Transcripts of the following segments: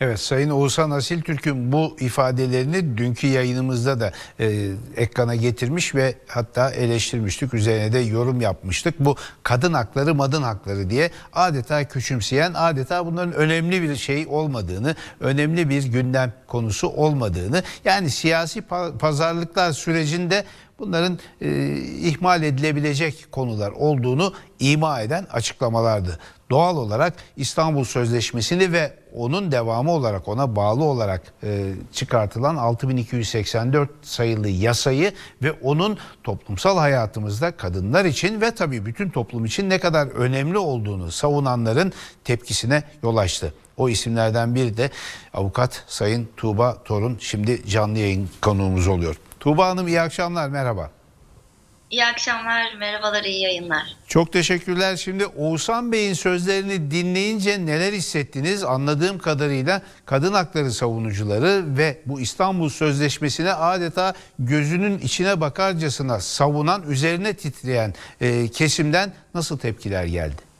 Evet Sayın Oğuzhan Asil Türk'ün bu ifadelerini dünkü yayınımızda da e, ekrana getirmiş ve hatta eleştirmiştik. Üzerine de yorum yapmıştık. Bu kadın hakları madın hakları diye adeta küçümseyen adeta bunların önemli bir şey olmadığını, önemli bir gündem konusu olmadığını yani siyasi pa- pazarlıklar sürecinde bunların e, ihmal edilebilecek konular olduğunu ima eden açıklamalardı. Doğal olarak İstanbul Sözleşmesi'ni ve onun devamı olarak ona bağlı olarak e, çıkartılan 6284 sayılı yasayı ve onun toplumsal hayatımızda kadınlar için ve tabii bütün toplum için ne kadar önemli olduğunu savunanların tepkisine yol açtı. O isimlerden biri de avukat Sayın Tuğba Torun şimdi canlı yayın konuğumuz oluyor. Tuğba Hanım iyi akşamlar merhaba. İyi akşamlar, merhabalar, iyi yayınlar. Çok teşekkürler. Şimdi Oğuzhan Bey'in sözlerini dinleyince neler hissettiniz? Anladığım kadarıyla kadın hakları savunucuları ve bu İstanbul Sözleşmesi'ne adeta gözünün içine bakarcasına savunan, üzerine titreyen e, kesimden nasıl tepkiler geldi?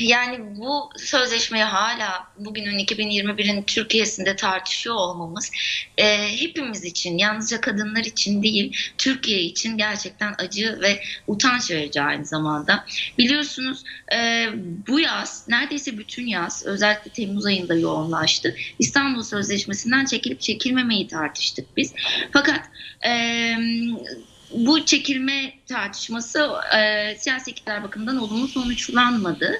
Yani bu sözleşmeyi hala bugünün 2021'in Türkiye'sinde tartışıyor olmamız e, hepimiz için, yalnızca kadınlar için değil, Türkiye için gerçekten acı ve utanç verici aynı zamanda. Biliyorsunuz e, bu yaz, neredeyse bütün yaz, özellikle Temmuz ayında yoğunlaştı. İstanbul Sözleşmesi'nden çekilip çekilmemeyi tartıştık biz. Fakat e, bu çekilme tartışması e, siyasi iktidar bakımından olumlu sonuçlanmadı.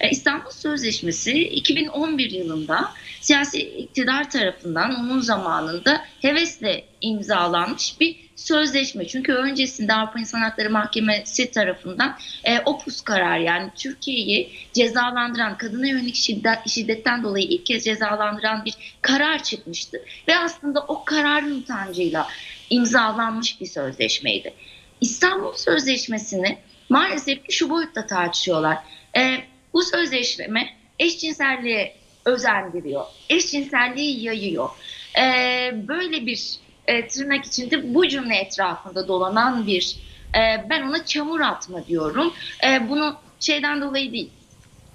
E, İstanbul Sözleşmesi 2011 yılında siyasi iktidar tarafından onun zamanında hevesle imzalanmış bir sözleşme. Çünkü öncesinde Avrupa İnsan Hakları Mahkemesi tarafından e, OPUS karar yani Türkiye'yi cezalandıran, kadına yönelik şiddet, şiddetten dolayı ilk kez cezalandıran bir karar çıkmıştı. Ve aslında o kararın utancıyla imzalanmış bir sözleşmeydi. İstanbul Sözleşmesi'ni maalesef şu boyutta tartışıyorlar. E, bu sözleşme eşcinselliğe özendiriyor. Eşcinselliği yayıyor. E, böyle bir e, tırnak içinde bu cümle etrafında dolanan bir e, ben ona çamur atma diyorum. E, bunu şeyden dolayı değil.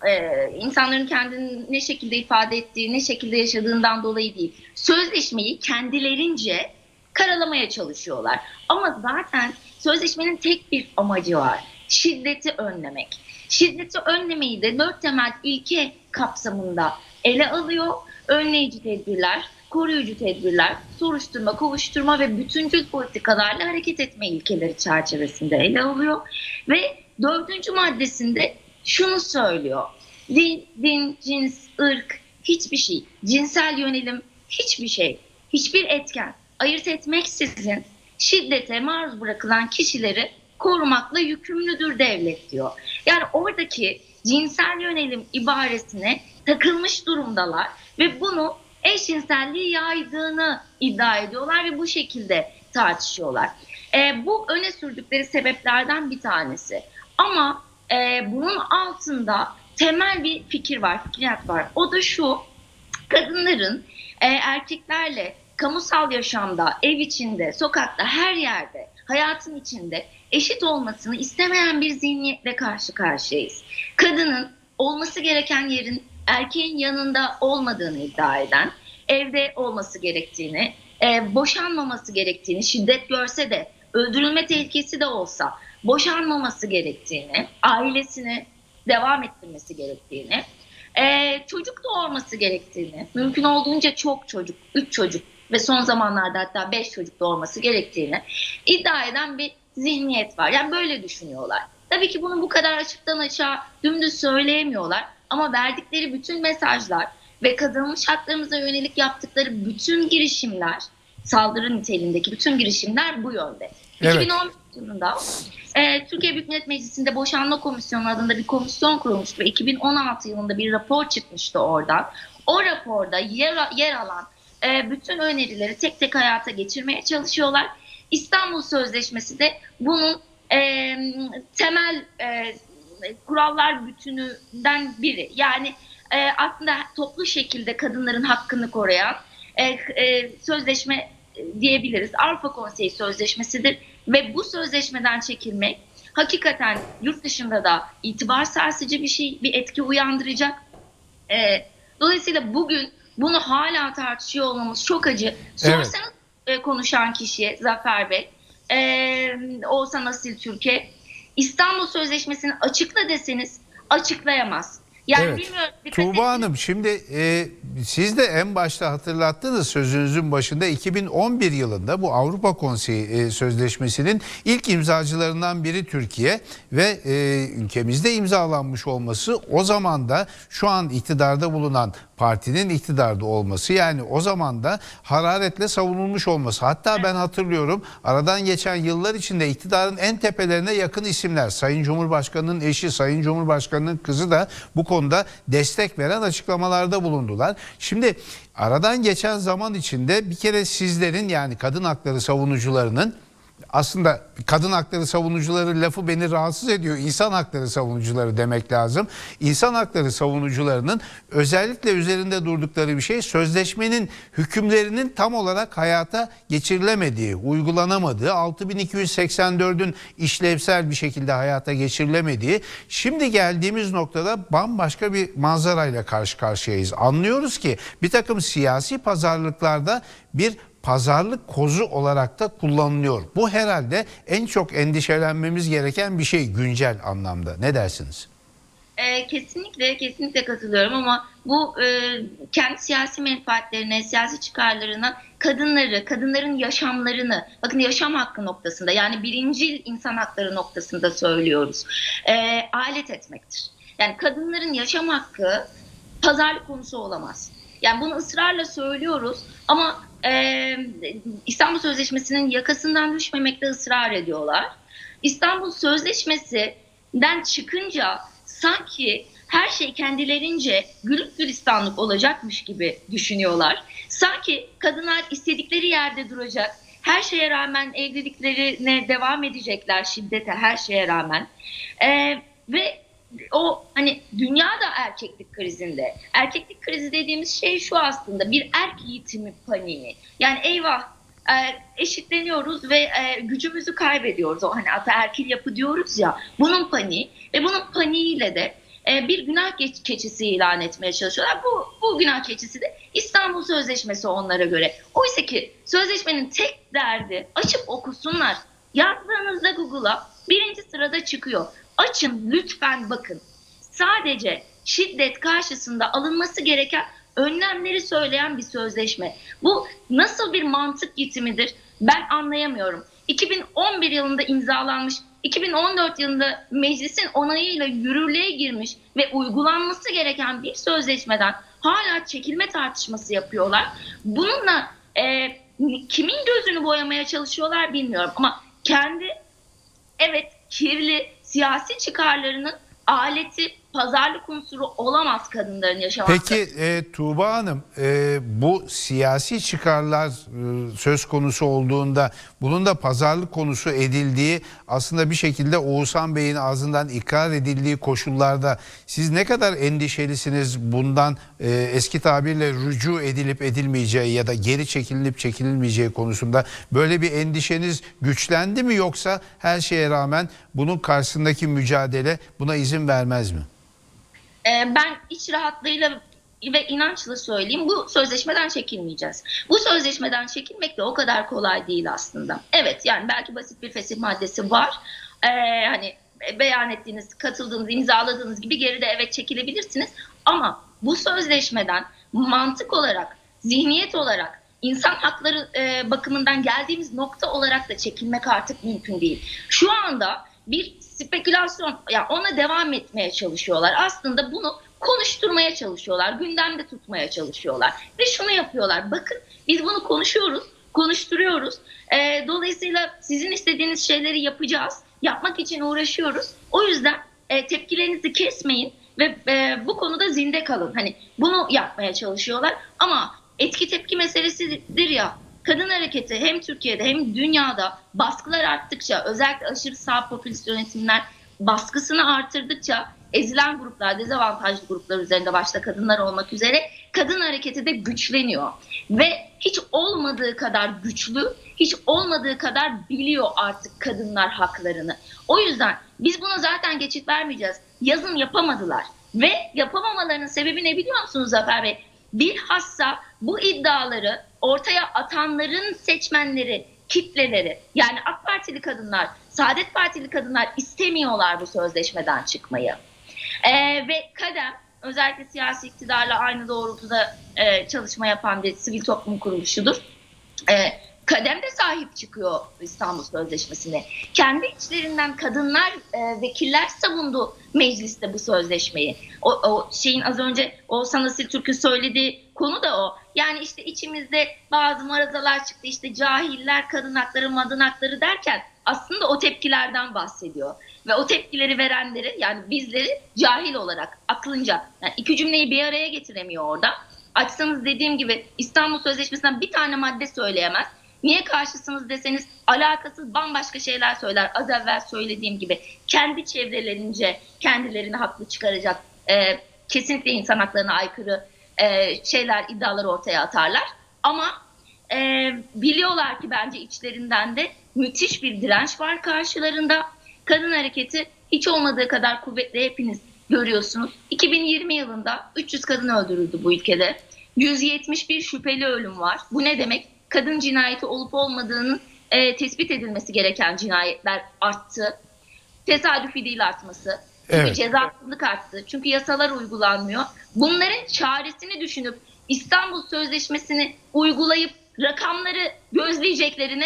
E, insanların kendini ne şekilde ifade ettiği, ne şekilde yaşadığından dolayı değil. Sözleşmeyi kendilerince karalamaya çalışıyorlar. Ama zaten sözleşmenin tek bir amacı var. Şiddeti önlemek. Şiddeti önlemeyi de dört temel ilke kapsamında ele alıyor. Önleyici tedbirler, koruyucu tedbirler, soruşturma, kovuşturma ve bütüncül politikalarla hareket etme ilkeleri çerçevesinde ele alıyor. Ve dördüncü maddesinde şunu söylüyor. Din, din, cins, ırk, hiçbir şey, cinsel yönelim, hiçbir şey, hiçbir etken ayırt etmeksizin şiddete maruz bırakılan kişileri korumakla yükümlüdür devlet diyor. Yani oradaki cinsel yönelim ibaresine takılmış durumdalar ve bunu eşcinselliği yaydığını iddia ediyorlar ve bu şekilde tartışıyorlar. E, bu öne sürdükleri sebeplerden bir tanesi. Ama e, bunun altında temel bir fikir var, fikriyat var. O da şu, kadınların e, erkeklerle kamusal yaşamda, ev içinde, sokakta, her yerde, hayatın içinde eşit olmasını istemeyen bir zihniyetle karşı karşıyayız. Kadının olması gereken yerin erkeğin yanında olmadığını iddia eden, evde olması gerektiğini, e, boşanmaması gerektiğini, şiddet görse de, öldürülme tehlikesi de olsa boşanmaması gerektiğini, ailesini devam ettirmesi gerektiğini, e, çocuk doğurması gerektiğini, mümkün olduğunca çok çocuk, 3 çocuk ve son zamanlarda hatta 5 çocuk doğurması gerektiğini iddia eden bir zihniyet var. Yani böyle düşünüyorlar. Tabii ki bunu bu kadar açıktan açığa dümdüz söyleyemiyorlar ama verdikleri bütün mesajlar ve kazanılmış haklarımıza yönelik yaptıkları bütün girişimler, saldırı niteliğindeki bütün girişimler bu yönde. Evet. 2010 yılında e, Türkiye Büyük Millet Meclisi'nde Boşanma Komisyonu adında bir komisyon kurulmuştu ve 2016 yılında bir rapor çıkmıştı oradan. O raporda yer, yer alan e, bütün önerileri tek tek hayata geçirmeye çalışıyorlar. İstanbul Sözleşmesi de bunun e, temel e, kurallar bütününden biri. Yani e, aslında toplu şekilde kadınların hakkını koruyan e, e, sözleşme diyebiliriz. Avrupa Konseyi Sözleşmesi'dir ve bu sözleşmeden çekilmek hakikaten yurt dışında da itibar sarsıcı bir şey, bir etki uyandıracak. E, Dolayısıyla bugün bunu hala tartışıyor olmamız çok acı. Sorsanız e, konuşan kişiye Zafer Bey, e, Oğuzhan Asil Türkiye, İstanbul Sözleşmesi'ni açıkla deseniz açıklayamaz. Yani Evet. bilmiyorum. Tuğba Hanım şimdi e, siz de en başta hatırlattınız sözünüzün başında 2011 yılında bu Avrupa Konseyi e, Sözleşmesi'nin ilk imzacılarından biri Türkiye ve e, ülkemizde imzalanmış olması o zaman da şu an iktidarda bulunan partinin iktidarda olması yani o zaman da hararetle savunulmuş olması. Hatta ben hatırlıyorum aradan geçen yıllar içinde iktidarın en tepelerine yakın isimler Sayın Cumhurbaşkanı'nın eşi Sayın Cumhurbaşkanı'nın kızı da bu konuda destek veren açıklamalarda bulundular. Şimdi aradan geçen zaman içinde bir kere sizlerin yani kadın hakları savunucularının aslında kadın hakları savunucuları lafı beni rahatsız ediyor. İnsan hakları savunucuları demek lazım. İnsan hakları savunucularının özellikle üzerinde durdukları bir şey sözleşmenin hükümlerinin tam olarak hayata geçirilemediği, uygulanamadığı, 6284'ün işlevsel bir şekilde hayata geçirilemediği. Şimdi geldiğimiz noktada bambaşka bir manzarayla karşı karşıyayız. Anlıyoruz ki bir takım siyasi pazarlıklarda bir pazarlık kozu olarak da kullanılıyor. Bu herhalde en çok endişelenmemiz gereken bir şey güncel anlamda. Ne dersiniz? E, kesinlikle kesinlikle katılıyorum ama bu e, kendi siyasi menfaatlerine, siyasi çıkarlarına kadınları, kadınların yaşamlarını, bakın yaşam hakkı noktasında yani birincil insan hakları noktasında söylüyoruz. E, alet etmektir. Yani kadınların yaşam hakkı pazarlık konusu olamaz. Yani bunu ısrarla söylüyoruz ama e, İstanbul Sözleşmesi'nin yakasından düşmemekte ısrar ediyorlar. İstanbul Sözleşmesi'den çıkınca sanki her şey kendilerince gülük gülistanlık olacakmış gibi düşünüyorlar. Sanki kadınlar istedikleri yerde duracak, her şeye rağmen evliliklerine devam edecekler şiddete her şeye rağmen. Ee, ve o hani dünya da erkeklik krizinde. Erkeklik krizi dediğimiz şey şu aslında bir erk yitimi paniği. Yani eyvah e, eşitleniyoruz ve e, gücümüzü kaybediyoruz. O hani ataerkil yapı diyoruz ya. Bunun paniği ve bunun paniğiyle de e, bir günah keçisi ilan etmeye çalışıyorlar. Bu, bu günah keçisi de İstanbul Sözleşmesi onlara göre. Oysa ki sözleşmenin tek derdi açıp okusunlar. Yazdığınızda Google'a birinci sırada çıkıyor. Açın lütfen bakın. Sadece şiddet karşısında alınması gereken önlemleri söyleyen bir sözleşme. Bu nasıl bir mantık yitimidir ben anlayamıyorum. 2011 yılında imzalanmış, 2014 yılında meclisin onayıyla yürürlüğe girmiş ve uygulanması gereken bir sözleşmeden hala çekilme tartışması yapıyorlar. Bununla e, kimin gözünü boyamaya çalışıyorlar bilmiyorum ama kendi evet kirli siyasi çıkarlarının aleti pazarlık unsuru olamaz kadınların yaşam hakkı. Peki e, Tuğba Hanım e, bu siyasi çıkarlar e, söz konusu olduğunda bunun da pazarlık konusu edildiği aslında bir şekilde Oğuzhan Bey'in ağzından ikrar edildiği koşullarda siz ne kadar endişelisiniz bundan e, eski tabirle rücu edilip edilmeyeceği ya da geri çekilip çekilmeyeceği konusunda böyle bir endişeniz güçlendi mi yoksa her şeye rağmen bunun karşısındaki mücadele buna izin vermez mi? Ee, ben iç rahatlığıyla ve inançla söyleyeyim bu sözleşmeden çekilmeyeceğiz. Bu sözleşmeden çekilmek de o kadar kolay değil aslında. Evet yani belki basit bir fesih maddesi var. Ee, hani beyan ettiğiniz, katıldığınız, imzaladığınız gibi geride evet çekilebilirsiniz. Ama bu sözleşmeden mantık olarak, zihniyet olarak, insan hakları e, bakımından geldiğimiz nokta olarak da çekilmek artık mümkün değil. Şu anda bir spekülasyon, yani ona devam etmeye çalışıyorlar. Aslında bunu konuşturmaya çalışıyorlar, gündemde tutmaya çalışıyorlar. Ve şunu yapıyorlar, bakın biz bunu konuşuyoruz, konuşturuyoruz. Ee, dolayısıyla sizin istediğiniz şeyleri yapacağız, yapmak için uğraşıyoruz. O yüzden e, tepkilerinizi kesmeyin ve e, bu konuda zinde kalın. Hani bunu yapmaya çalışıyorlar ama etki tepki meselesidir ya. Kadın hareketi hem Türkiye'de hem dünyada baskılar arttıkça özellikle aşırı sağ popülist yönetimler baskısını artırdıkça ezilen gruplar, dezavantajlı gruplar üzerinde başta kadınlar olmak üzere kadın hareketi de güçleniyor. Ve hiç olmadığı kadar güçlü, hiç olmadığı kadar biliyor artık kadınlar haklarını. O yüzden biz buna zaten geçit vermeyeceğiz. Yazın yapamadılar. Ve yapamamalarının sebebi ne biliyor musunuz Zafer Bey? Bilhassa bu iddiaları ortaya atanların seçmenleri, kitleleri yani AK Partili kadınlar, Saadet Partili kadınlar istemiyorlar bu sözleşmeden çıkmayı. Ee, ve Kadem özellikle siyasi iktidarla aynı doğrultuda e, çalışma yapan bir sivil toplum kuruluşudur. E, Kadem de sahip çıkıyor İstanbul Sözleşmesi'ne. Kendi içlerinden kadınlar, e, vekiller savundu mecliste bu sözleşmeyi. O, o şeyin az önce Oğuzhan Asil Türk'ün söylediği konu da o. Yani işte içimizde bazı marazalar çıktı işte cahiller, kadın hakları, madın hakları derken aslında o tepkilerden bahsediyor. Ve o tepkileri verenleri yani bizleri cahil olarak aklınca yani iki cümleyi bir araya getiremiyor orada. Açsanız dediğim gibi İstanbul Sözleşmesi'nden bir tane madde söyleyemez. Niye karşısınız deseniz alakasız bambaşka şeyler söyler. Az evvel söylediğim gibi kendi çevrelerince kendilerini haklı çıkaracak e, kesinlikle insan haklarına aykırı e, şeyler iddiaları ortaya atarlar. Ama e, biliyorlar ki bence içlerinden de müthiş bir direnç var karşılarında. Kadın hareketi hiç olmadığı kadar kuvvetli hepiniz görüyorsunuz. 2020 yılında 300 kadın öldürüldü bu ülkede. 171 şüpheli ölüm var. Bu ne demek? Kadın cinayeti olup olmadığının e, tespit edilmesi gereken cinayetler arttı. Tesadüfi değil artması. Çünkü Evet. cezasızlık arttı. Çünkü yasalar uygulanmıyor. Bunların çaresini düşünüp İstanbul Sözleşmesi'ni uygulayıp rakamları gözleyeceklerine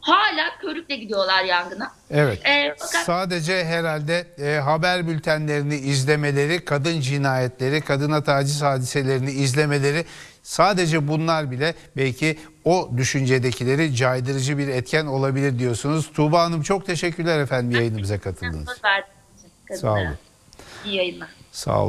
hala körükle gidiyorlar yangına. Evet. E, fakat Sadece herhalde e, haber bültenlerini izlemeleri, kadın cinayetleri, kadına taciz hadiselerini izlemeleri sadece bunlar bile belki o düşüncedekileri caydırıcı bir etken olabilir diyorsunuz. Tuğba Hanım çok teşekkürler efendim yayınımıza katıldınız. Sağ olun. İyi yayınlar. Sağ olun.